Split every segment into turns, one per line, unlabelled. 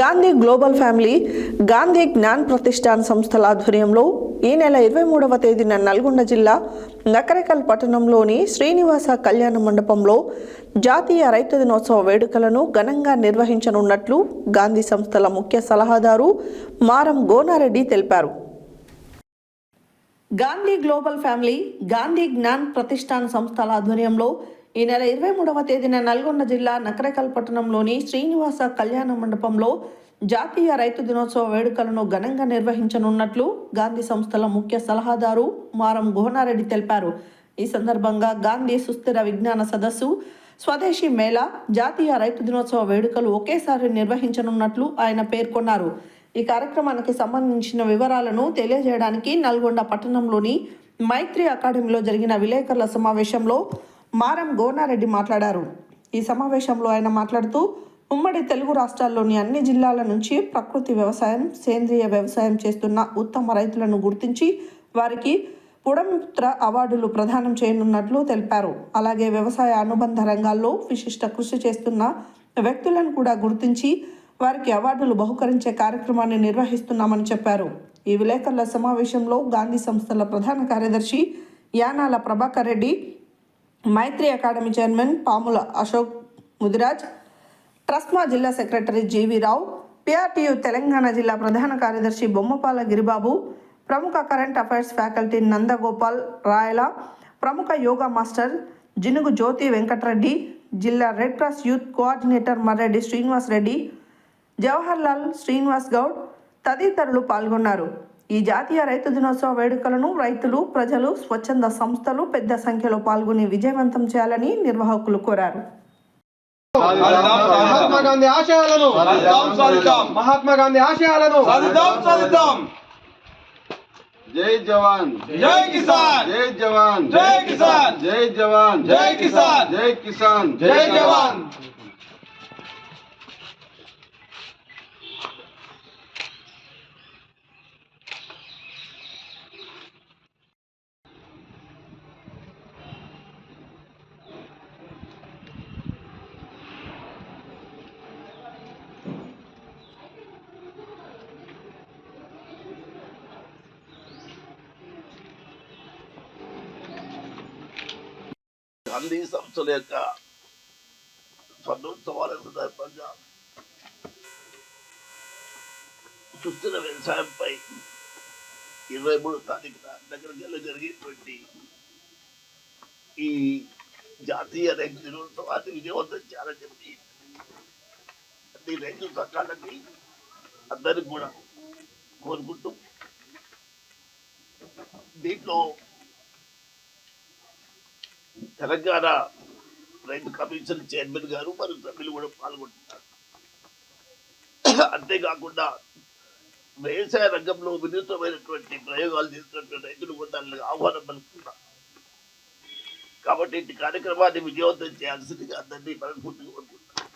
Gandhi global family Gandhi Gyan Pratishthan సంస్థల ఆధ్వర్యంలో ఈ నెల ఇరవై మూడవ తేదీన నల్గొండ జిల్లా నకరేకల్ పట్టణంలోని శ్రీనివాస కళ్యాణ మండపంలో జాతీయ రైతు దినోత్సవ వేడుకలను ఘనంగా నిర్వహించనున్నట్లు గాంధీ సంస్థల ముఖ్య సలహాదారు మారం గోనారెడ్డి తెలిపారు. గాంధీ గ్లోబల్ ఫ్యామిలీ గాంధీ జ్ఞాన్ ప్రతిష్టాన్ సంస్థల ఆధ్వర్యంలో ఈ నెల ఇరవై మూడవ తేదీన నల్గొండ జిల్లా నకరేకల్ పట్టణంలోని శ్రీనివాస కళ్యాణ మండపంలో జాతీయ రైతు దినోత్సవ వేడుకలను ఘనంగా నిర్వహించనున్నట్లు గాంధీ సంస్థల ముఖ్య సలహాదారు మారం గోనారెడ్డి తెలిపారు. ఈ సందర్భంగా గాంధీ సుస్థిర విజ్ఞాన సదస్సు స్వదేశీ మేళా జాతీయ రైతు దినోత్సవ వేడుకలు ఒకేసారి నిర్వహించనున్నట్లు ఆయన పేర్కొన్నారు. ఈ కార్యక్రమానికి సంబంధించిన వివరాలను తెలియజేయడానికి నల్గొండ పట్టణంలోని మైత్రి అకాడమీలో జరిగిన విలేకరుల సమావేశంలో మారం గోనారెడ్డి మాట్లాడారు. ఈ సమావేశంలో ఆయన మాట్లాడుతూ ఉమ్మడి తెలుగు రాష్ట్రాల్లోని అన్ని జిల్లాల నుంచి ప్రకృతి వ్యవసాయం సేంద్రియ వ్యవసాయం చేస్తున్న ఉత్తమ రైతులను గుర్తించి వారికి పుడమిత్ర అవార్డులు ప్రదానం చేయనున్నట్లు తెలిపారు. అలాగే వ్యవసాయ అనుబంధ రంగాల్లో విశిష్ట కృషి చేస్తున్న వ్యక్తులను కూడా గుర్తించి వారికి అవార్డులు బహుకరించే కార్యక్రమాన్ని నిర్వహిస్తున్నామని చెప్పారు. ఈ విలేకరుల సమావేశంలో గాంధీ సంస్థల ప్రధాన కార్యదర్శి యానాల ప్రభాకర్ రెడ్డి మైత్రి అకాడమీ చైర్మన్ పాముల అశోక్ ముదిరాజ్ ట్రస్మా జిల్లా సెక్రటరీ జీవీరావు పిఆర్టీయు తెలంగాణ జిల్లా ప్రధాన కార్యదర్శి బొమ్మపాల గిరిబాబు ప్రముఖ current affairs faculty Nandagopal Rayala ప్రముఖ యోగా మాస్టర్ జినుగు జ్యోతి వెంకటరెడ్డి జిల్లా red cross youth coordinator Marreddy Srinivas Reddy Jawahar Lal Srinivas Goud తదితరులు పాల్గొన్నారు. ఈ జాతీయ రైతు దినోత్సవ వేడుకలను రైతులు ప్రజలు స్వచ్ఛంద సంస్థలు పెద్ద సంఖ్యలో పాల్గొని విజయవంతం చేయాలని నిర్వాహకులు కోరారు.
మహాత్మా గాంధీ ఆశయాలను మహాత్మా గాంధీ ఆశయాలను.
జై జవాన్.
జై కిసాన్.
జై జవాన్.
జై కిసాన్.
జై జవాన్.
జై కిసాన్.
జై కిసాన్.
జై జవాన్.
గాంధీ సంస్థల యొక్క స్వర్ణోత్సవాల సందర్భంగా సుస్థిర వ్యవసాయంపై ఇరవై మూడు తారీఖున దగ్గర జరిగినటువంటి ఈ జాతీయ రైతు దినోత్సవాన్ని విజయవంతం చేయాలని చెప్పి అన్ని రైతు సంఘాలకి అందరికి కూడా కోరుకుంటూ దీంట్లో తెలంగాణ రైతు కమిషన్ చైర్మన్ గారు మరియు సభ్యులు కూడా పాల్గొంటున్నారు. అంతేకాకుండా వ్యవసాయ రంగంలో వినూత్నమైనటువంటి ప్రయోగాలు చేసినటువంటి రైతులు కూడా దానికి ఆహ్వానం పలుకుతున్నారు. కాబట్టి ఇటు కార్యక్రమాన్ని విజయవంతం చేయాల్సిందిగా అందరినీ మనస్ఫూర్తిగా కోరుకుంటున్నాను.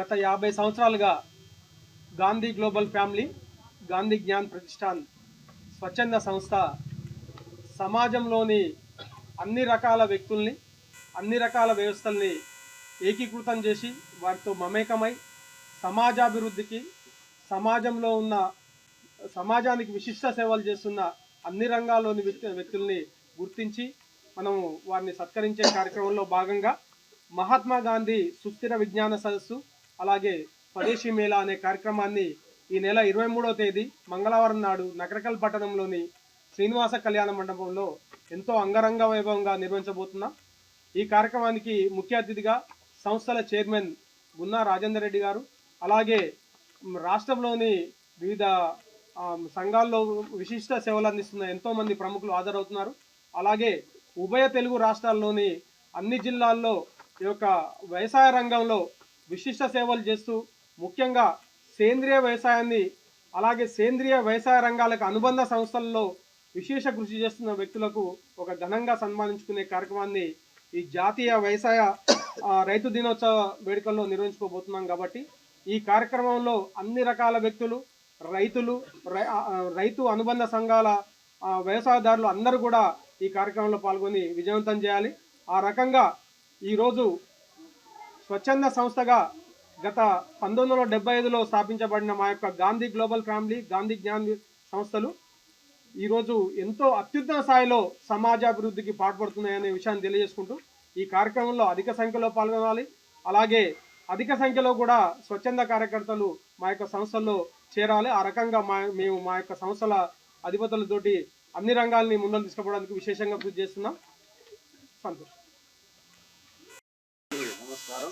గత యాభై సంవత్సరాలుగా గాంధీ గ్లోబల్ ఫ్యామిలీ గాంధీ జ్ఞాన్ ప్రతిష్టాన్ స్వచ్ఛంద సంస్థ సమాజంలోని అన్ని రకాల వ్యక్తుల్ని అన్ని రకాల వ్యవస్థల్ని ఏకీకృతం చేసి వారితో మమేకమై సమాజాభివృద్ధికి సమాజంలో ఉన్న సమాజానికి విశిష్ట సేవలు చేస్తున్న అన్ని రంగాల్లోని వ్యక్తి వ్యక్తుల్ని గుర్తించి మనం వారిని సత్కరించే కార్యక్రమంలో భాగంగా మహాత్మా గాంధీ సుస్థిర విజ్ఞాన సదస్సు అలాగే స్వదేశీ మేళా అనే కార్యక్రమాన్ని ఈ నెల ఇరవై మూడవ తేదీ మంగళవారం నాడు నకరకల్ పట్టణంలోని శ్రీనివాస కళ్యాణ మండపంలో ఎంతో అంగరంగ వైభవంగా నిర్వహించబోతున్నాం ఈ కార్యక్రమానికి ముఖ్య అతిథిగా సంస్థల చైర్మన్ గున్నా రాజేందర్ రెడ్డి గారు అలాగే రాష్ట్రంలోని వివిధ సంఘాల్లో విశిష్ట సేవలు అందిస్తున్న ఎంతో మంది ప్రముఖులు హాజరవుతున్నారు. అలాగే ఉభయ తెలుగు రాష్ట్రాల్లోని అన్ని జిల్లాల్లో ఈ యొక్క వ్యవసాయ రంగంలో విశిష్ట సేవలు చేస్తూ ముఖ్యంగా సేంద్రియ వ్యవసాయాన్ని అలాగే సేంద్రియ వ్యవసాయ రంగాలకు అనుబంధ సంస్థల్లో విశేష కృషి చేస్తున్న వ్యక్తులకు ఒక ఘనంగా సన్మానించుకునే కార్యక్రమాన్ని ఈ జాతీయ వ్యవసాయ రైతు దినోత్సవ వేడుకల్లో నిర్వహించుకోబోతున్నాం కాబట్టి ఈ కార్యక్రమంలో అన్ని రకాల వ్యక్తులు రైతులు రై- రైతు అనుబంధ సంఘాల వ్యవసాయదారులు అందరూ కూడా ఈ కార్యక్రమంలో పాల్గొని విజయవంతం చేయాలి. ఆ రకంగా ఈరోజు స్వచ్ఛంద సంస్థగా గత పంతొమ్మిది వందల డెబ్బై ఐదులో స్థాపించబడిన మా యొక్క గాంధీ గ్లోబల్ ఫ్యామిలీ గాంధీ జ్ఞాన్ సంస్థలు ఈరోజు ఎంతో అత్యుత్తమ స్థాయిలో సమాజాభివృద్ధికి పాటుపడుతున్నాయనే విషయాన్ని తెలియజేసుకుంటూ ఈ కార్యక్రమంలో అధిక సంఖ్యలో పాల్గొనాలి. అలాగే అధిక సంఖ్యలో కూడా స్వచ్ఛంద కార్యకర్తలు మా యొక్క సంస్థల్లో చేరాలి. ఆ రకంగా మా మేము మా యొక్క సంస్థల అధిపతులతోటి అన్ని రంగాల్ని ముందరు తీసుకుపోవడానికి విశేషంగా కృషి చేస్తున్నాం. సంతోషం.
నమస్కారం.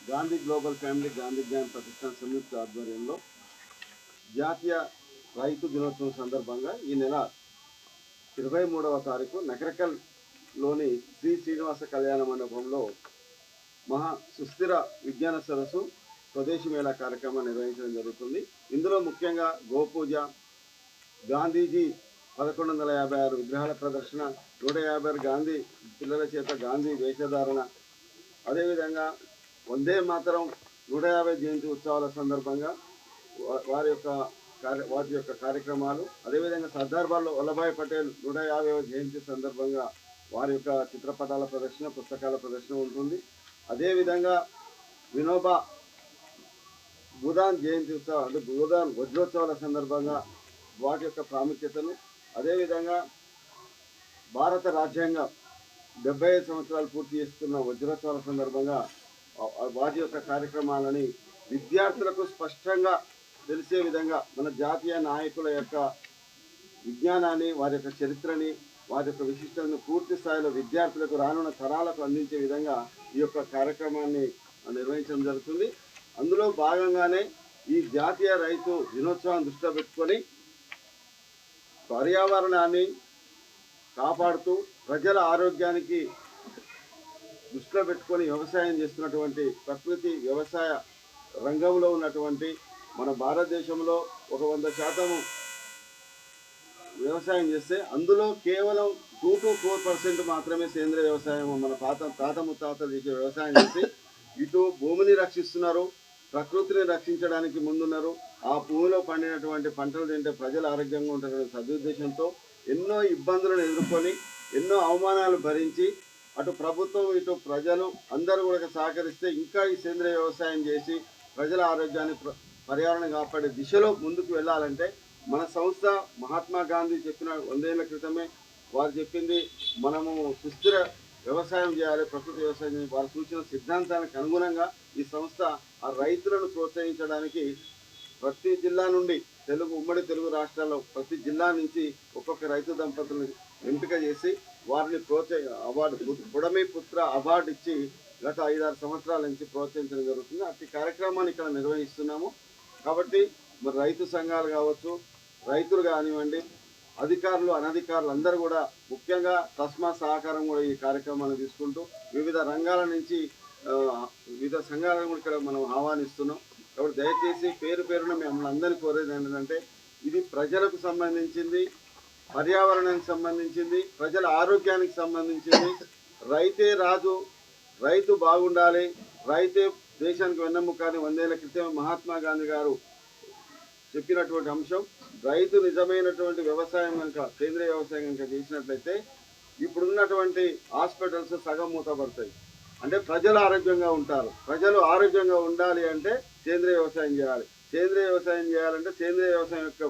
గాంధీ గ్లోబల్ ఫ్యామిలీ గాంధీ జ్ఞాన్ ప్రతిష్టాన్ సంయుక్త ఆధ్వర్యంలో జాతీయ రైతు దినోత్సవం సందర్భంగా ఈ నెల ఇరవై మూడవ తారీఖు నకరకల్లోని శ్రీ శ్రీనివాస కళ్యాణ మండపంలో మహా సుస్థిర విజ్ఞాన సరస్సు స్వదేశీ మేళా కార్యక్రమం నిర్వహించడం జరుగుతుంది. ఇందులో ముఖ్యంగా గోపూజ గాంధీజీ పదకొండు వందల యాభై ఆరు విగ్రహాల ప్రదర్శన నూట యాభై ఆరు గాంధీ పిల్లల చేత గాంధీ వేషధారణ అదేవిధంగా వందే మాతరం నూట యాభై జయంతి ఉత్సవాల సందర్భంగా వారి యొక్క కార్య వాటి యొక్క కార్యక్రమాలు అదేవిధంగా సర్దార్ వల్లభాయ్ పటేల్ నూట యాభైవ జయంతి సందర్భంగా వారి యొక్క చిత్రపటాల ప్రదర్శన పుస్తకాల ప్రదర్శన ఉంటుంది. అదేవిధంగా వినోబా భూదాన్ జయంతి ఉత్సవం అంటే భూదాన్ వజ్రోత్సవాల సందర్భంగా వాటి యొక్క ప్రాముఖ్యతను అదేవిధంగా భారత రాజ్యాంగం డెబ్బై ఐదు సంవత్సరాలు పూర్తి చేస్తున్న వజ్రోత్సవాల సందర్భంగా వారి యొక్క కార్యక్రమాలని విద్యార్థులకు స్పష్టంగా తెలిసే విధంగా మన జాతీయ నాయకుల యొక్క విజ్ఞానాన్ని వారి యొక్క చరిత్రని వారి యొక్క విశిష్టతను పూర్తి స్థాయిలో విద్యార్థులకు రానున్న తరాలకు అందించే విధంగా ఈ యొక్క కార్యక్రమాన్ని నిర్వహించడం జరుగుతుంది. అందులో భాగంగానే ఈ జాతీయ రైతు దినోత్సవాన్ని దృష్టిలో పెట్టుకొని పర్యావరణాన్ని కాపాడుతూ ప్రజల ఆరోగ్యానికి దృష్టిలో పెట్టుకొని వ్యవసాయం చేస్తున్నటువంటి ప్రకృతి వ్యవసాయ రంగంలో ఉన్నటువంటి మన భారతదేశంలో ఒక వంద శాతము వ్యవసాయం చేస్తే అందులో కేవలం టూ టు ఫోర్ పర్సెంట్ మాత్రమే సేంద్రియ వ్యవసాయం మన తాత తాత ముత్తాతలు చేసే వ్యవసాయం చేసి ఇటు భూమిని రక్షిస్తున్నారు ప్రకృతిని రక్షించడానికి ముందున్నారు. ఆ భూమిలో పండినటువంటి పంటలు తింటే ప్రజలు ఆరోగ్యంగా ఉంటారనే సదుద్దేశంతో ఎన్నో ఇబ్బందులను ఎదుర్కొని ఎన్నో అవమానాలు భరించి అటు ప్రభుత్వం ఇటు ప్రజలు అందరూ కూడా సహకరిస్తే ఇంకా ఈ సేంద్రియ వ్యవసాయం చేసి ప్రజల ఆరోగ్యాన్ని ప్ర- పర్యావరణం కాపాడే దిశలో ముందుకు వెళ్ళాలంటే మన సంస్థ మహాత్మా గాంధీ చెప్పిన వందేళ్ళ క్రితమే వారు చెప్పింది మనము సుస్థిర వ్యవసాయం చేయాలి ప్రకృతి వ్యవసాయం చేయాలి. వారు సూచన సిద్ధాంతానికి అనుగుణంగా ఈ సంస్థ ఆ రైతులను ప్రోత్సహించడానికి ప్రతి జిల్లా నుండి తెలుగు ఉమ్మడి తెలుగు రాష్ట్రాల్లో ప్రతి జిల్లా నుంచి ఒక్కొక్క రైతు దంపతులను ఎంపిక చేసి వారిని ప్రోత్సహ అవార్డు బుడమి పుత్ర అవార్డు ఇచ్చి గత ఐదారు సంవత్సరాల నుంచి ప్రోత్సహించడం జరుగుతుంది. అట్టి కార్యక్రమాన్ని ఇక్కడ నిర్వహిస్తున్నాము. కాబట్టి మరి రైతు సంఘాలు కావచ్చు రైతులు కానివ్వండి అధికారులు అనధికారులు అందరూ కూడా ముఖ్యంగా తస్మా సహకారం కూడా ఈ కార్యక్రమాన్ని తీసుకుంటూ వివిధ రంగాల నుంచి వివిధ సంఘాలను కూడా ఇక్కడ మనం ఆహ్వానిస్తున్నాం. కాబట్టి దయచేసి పేరు పేరున మిమ్మల్ని అందరినీ కోరేది ఏంటంటే ఇది ప్రజలకు సంబంధించింది పర్యావరణానికి సంబంధించింది ప్రజల ఆరోగ్యానికి సంబంధించింది. రైతే రాజు రైతు బాగుండాలి. రైతే దేశానికి వెన్నెముక అని వందేళ్ళ క్రితం మహాత్మా గాంధీ గారు చెప్పినటువంటి అంశం. రైతు నిజమైనటువంటి వ్యవసాయం కనుక సేంద్రియ వ్యవసాయం కనుక చేసినట్లయితే ఇప్పుడున్నటువంటి హాస్పిటల్స్ సగం మూతపడతాయి. అంటే ప్రజలు ఆరోగ్యంగా ఉంటారు. ప్రజలు ఆరోగ్యంగా ఉండాలి అంటే సేంద్రియ వ్యవసాయం చేయాలి. సేంద్రియ వ్యవసాయం చేయాలంటే సేంద్రియ వ్యవసాయం యొక్క